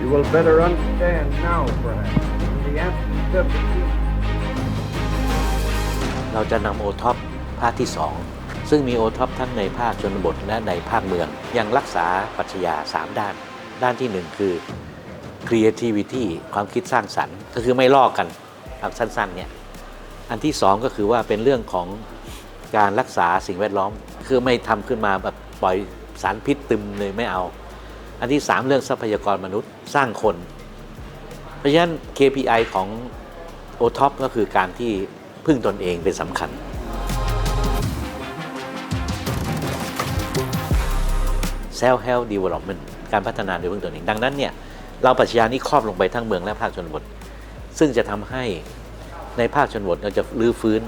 You will better understand now, perhaps, the absence of the เราจะนำโอท็อปภาคที่ 2 ซึ่งมีโอท็อปทั้งในภาคชนบทและในภาคเมือง ยังรักษาปรัชญา 3 ด้าน ด้านที่ 1 คือ creativity ความคิดสร้างสรรค์ ก็คือไม่ลอกกันเอาสั้นๆเนี่ยอันที่ 2 ก็คือว่าเป็นเรื่องของการรักษาสิ่งแวดล้อม คือไม่ทำขึ้นมาแบบปล่อยสารพิษตึมเลยไม่เอา อันที่ 3 เรื่องทรัพยากรมนุษย์สร้างคน เพราะฉะนั้น KPI ของ o t o p ก็คือการที่พึ่งตนเองเป็นสำคัญ self help development การพัฒนาโดยพึ่งตนเอง ดังนั้นเนี่ยเราปรัชญานี้ครอบลงไปทั้งเมืองและภาคชนบท ซึ่งจะทำให้ในภาคชนบทเราจะรื้อฟื้น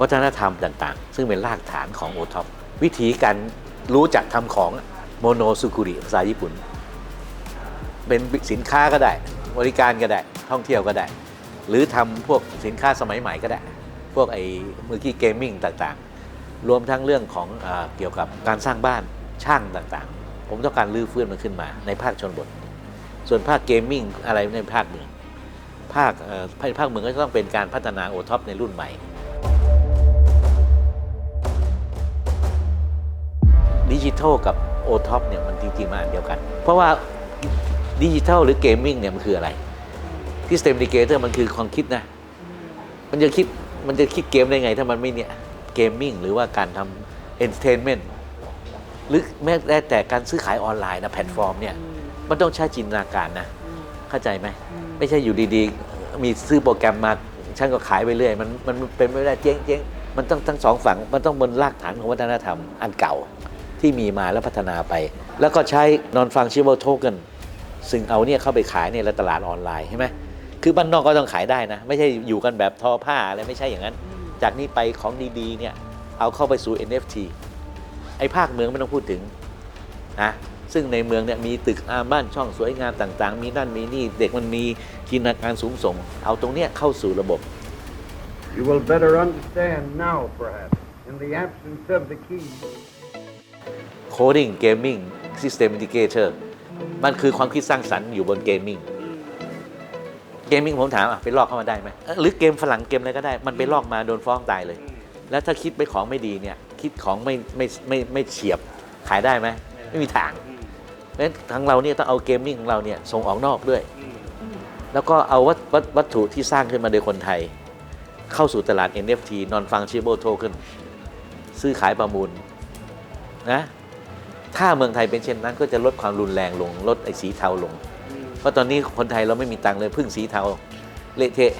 วัฒนธรรมต่าง ๆ ซึ่งเป็นรากฐานของ o t o p วิธีการรู้จักทำของโมโนสุกุริภาษาญี่ปุ่น เป็นสินค้าก็ได้ บริการก็ได้ ท่องเที่ยวก็ได้ หรือทำพวกสินค้าสมัยใหม่ก็ได้ พวกไอ้มือกี้เกมมิ่งต่างๆ รวมทั้งเรื่องของอเกี่ยวกับการสร้างบ้านช่างต่างๆ ผมต้องการรื้อฟื้นมันขึ้นมา ในภาคชนบท ส่วนภาคเกมมิ่งอะไรในภาคเมืองภาคเอ่อภาคภาคเมืองก็จะต้องเป็นการพัฒนาโอท็อปในรุ่นใหม่ดิจิทัลกับโอท็อปเนี่ยมันจริงๆมาอันเดียวกัน เพราะว่า ดิจิทัลหรือเกมมิ่งเนี่ยมันคืออะไรที่สเตมดิเกเตอร์มันคือความคิดนะ มันจะคิดมันจะคิดเกมได้ไง ถ้ามันไม่เนี่ยเกมมิ่งหรือว่าการทำเอนเตอร์เทนเมนต์หรือแม้แต่การซื้อขายออนไลน์นะแพลตฟอร์มเนี่ยมันต้องใช้จินตนาการนะ เข้าใจไหม ไม่ใช่อยู่ดีๆ มีซื้อโปรแกรมมาฉันก็ขายไปเรื่อย มันมันเป็นไม่ได้เจ๊งเจ๊งมันต้องทั้งสองฝั่งมันต้องบนรากฐานของวัฒนธรรมอันเก่าที่มีมาแล้วพัฒนาไป แล้วก็ใช้ non fungible token ซึ่งเอาเนี่ยเข้าไปขายในตลาดออนไลน์ใช่ไหมคือบ้านนอกก็ต้องขายได้นะ ไม่ใช่อยู่กันแบบทอผ้าอะไรไม่ใช่อย่างนั้น จากนี้ไปของดีๆเนี่ยเอาเข้าไปสู่ NFT ไอ้ภาคเมืองไม่ต้องพูดถึงนะซึ่งในเมืองเนี่ยมีตึกอาบ้านช่องสวยงามต่างๆ มีนั่นมีนี่เด็กมันมีจินตนาการสูงส่ง เอาตรงเนี้ยเข้าสู่ระบบ You will better understand now, perhaps, in the absence of the key. Coding Gaming System Indicator มันคือความคิดสร้างสรรค์อยู่บนเกมมิ่งเกมมิ่งผมถามอะไปลอกเข้ามาได้ไหมเอ้อหรือเกมฝรั่งเกมอะไรก็ได้ มันไปลอกมาโดนฟ้องตายเลย แล้วถ้าคิดไปของไม่ดีเนี่ย คิดของไม่ไม่ไม่ไม่เฉียบขายได้ไหมไม่มีทางเพราะฉะนั้นทางเราเนี่ยต้องเอาเกมมิ่งของเราเนี่ยส่งออกนอกด้วย แล้วก็เอาวัตวัตวัตถุที่สร้างขึ้นมาโดยคนไทย เข้าสู่ตลาด NFT non fungible token ซื้อขายประมูลนะ ถ้าเมืองไทยเป็นเช่นนั้น ก็จะลดความรุนแรงลงลดไอ้สีเทาลง เพราะตอนนี้คนไทยเราไม่มีตังค์เลยพึ่งสีเทาเละเทะ